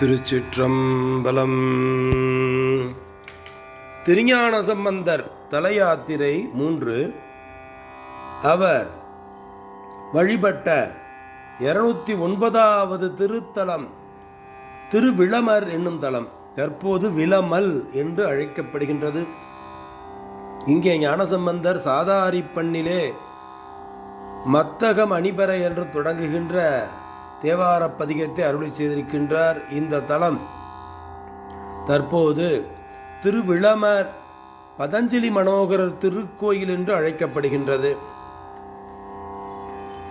திருச்சிற்றம்பலம். திருஞான சம்பந்தர் தலையாத்திரை மூன்று. அவர் வழிபட்ட இருநூத்தி ஒன்பதாவது திருத்தலம் திருவிளமர் என்னும் தலம் தற்போது விளமல் என்று அழைக்கப்படுகின்றது. இங்கே ஞானசம்பந்தர் சாதாரி பண்ணிலே மத்தகம் அணிபறை என்று தொடங்குகின்ற தேவார பதிகத்தை அருளி செய்திருக்கின்றார் இந்த தலம். தற்போது திருவிளமர் பதஞ்சலி மனோகரர் திருக்கோயில் என்று அழைக்கப்படுகின்றது.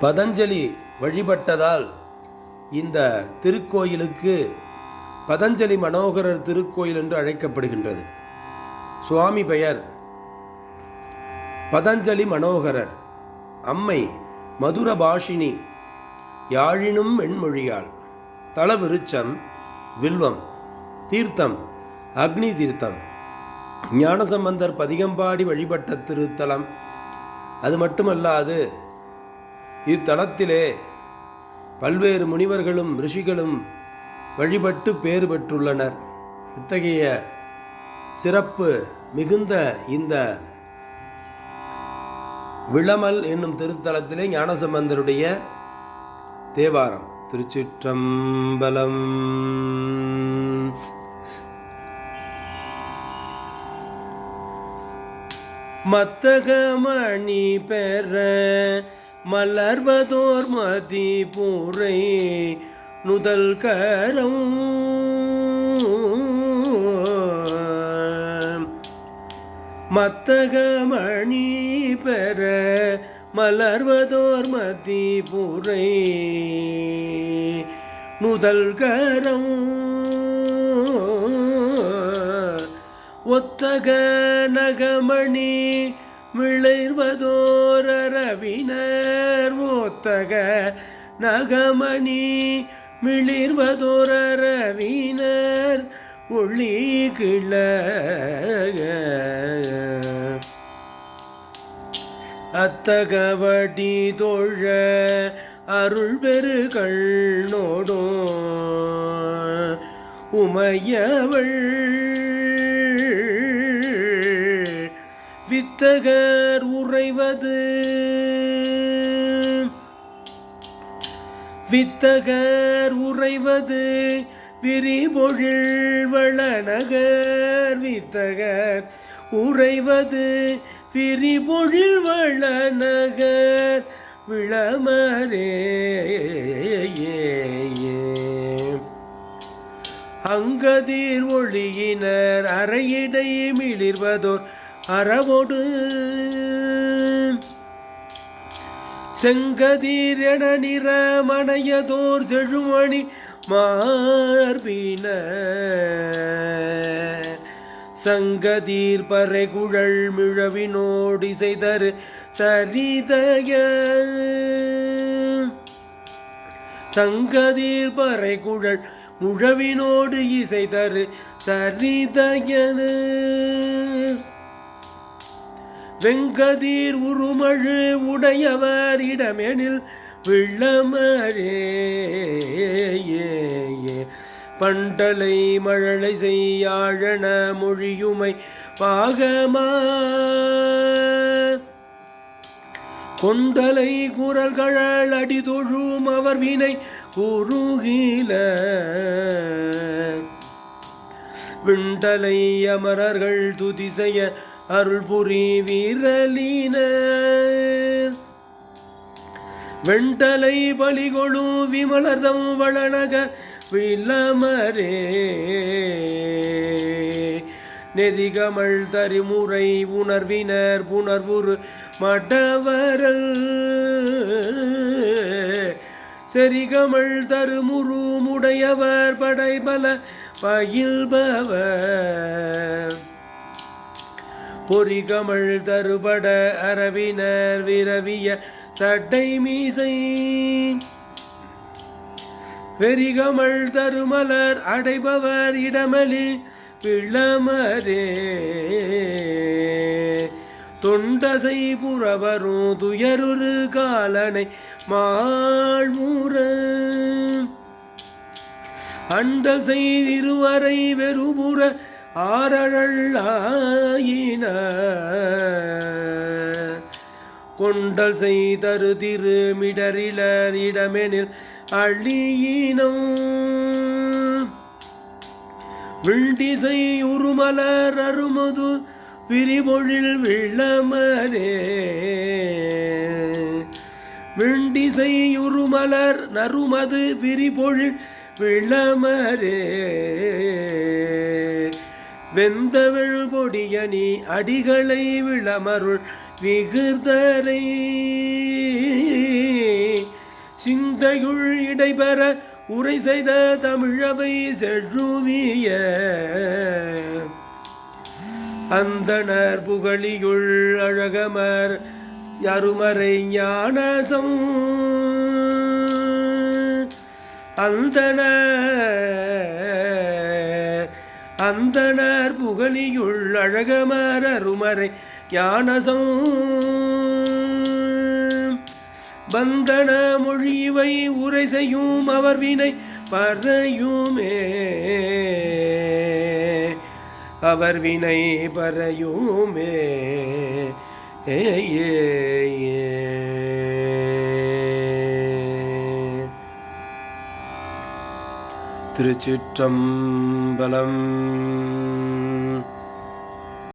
பதஞ்சலி வழிபட்டதால் இந்த திருக்கோயிலுக்கு பதஞ்சலி மனோகரர் திருக்கோயில் என்று அழைக்கப்படுகின்றது. சுவாமி பெயர் பதஞ்சலி மனோகரர். அம்மை மதுரபாஷினி யாழினும் வெண்மொழியாள் தளவிருச்சம் வில்வம் தீர்த்தம் அக்னி தீர்த்தம். ஞானசம்பந்தர் பதிகம்பாடி வழிபட்ட திருத்தலம். அது மட்டுமல்லாது இத்தலத்திலே பல்வேறு முனிவர்களும் ரிஷிகளும் வழிபட்டு பேறு பெற்றுள்ளனர். இத்தகைய சிறப்பு மிகுந்த இந்த விளமல் என்னும் திருத்தலத்திலே ஞானசம்பந்தருடைய தேவாரம். திருச்சிற்றம்பலம். மத்தகமணி பெற மலர்வதோர் மதி பூரை நுதல் கரம் மத்தகமணி பெற மலர்வதோர் மதி புரை நுதல் ஒத்தக நகமணி விளைர்வதோர் அரவினர். ஒத்தக நகமணி மிளிர்வதோர் அரவினர். ஒளி கிள அத்தகவடி தோழ அருள் பெருகள் நோடும் உமையவள் வித்தகர் உறைவது. வித்தகர் உறைவது விரிபொழில் வளநகர் வித்தகர் உறைவது விரிபொழில் வளநகர் விளமரே அங்கதீர் ஒளியினர் அறையிடை மிளிர்வதோர் அறவோடு. செங்கதீர் என நிறமணையதோர் செழுமணி மார்பின. சங்கதீர் பறை குழல் மிழவினோடி செய்தரு சரிதய. சங்கதீர் பறை குழல் முழவினோடு இசை தரு சரிதயனு. வெங்கதீர் உருமழு உடையவர் இடமெனில் விளமரே பண்டலை மழலை செய்யாழன மொழியுமை பாகமா. கொண்டலை குரல்கள் அடிதொழும் அவர் வினை குறுகில. விண்டலை அமரர்கள் துதி அருள் புரி வீரலின. வெண்டலை பலிகொழும் விமலர்தம் வளனக விலமரே நெறிகமள் தரிமுறை உணர்வினர் புணர்வுரு மடவரல் செரிகமள் தருமுரு முடையவர் படைபல பயில்பவர். பொறிகமள் தருபட அரவினர் விரவிய சட்டை மீசை. வெறிகமள் தருமலர் அடைபவர் இடமலி பிளமரே தொண்டசை புறவரும் துயருரு காலனை மாழ்முற அண்ட செய்திருவரை வெறுபுற ஆரழாயின கொண்டல் செய்தரு திருமிடரிலர் இடமெனில் அழியினம் விண்டிசை உருமலர் அருமது விரிபொழில் விளமரே விண்டிசை உருமலர் நறுமது விரிபொழில் விளமரே வெந்தவிழ் பொடியணி அடிகளை விளமருள் விகிர்தரை சிந்தையுள் இடைபெற உரை செய்த தமிழவை செழுவிய. அந்தனர் புகழியுள் அழகமர் யருமறை ஞானசம். அந்தனர் அந்தணர் புகழியுள் அழகமர அருமறை ஞானசம். பந்தன மொழிவை உரை செய்யும் அவர் வினை பறையுமே. அவர் வினை பறையுமே. ஏ ஏ. திருச்சிற்றம்பலம்.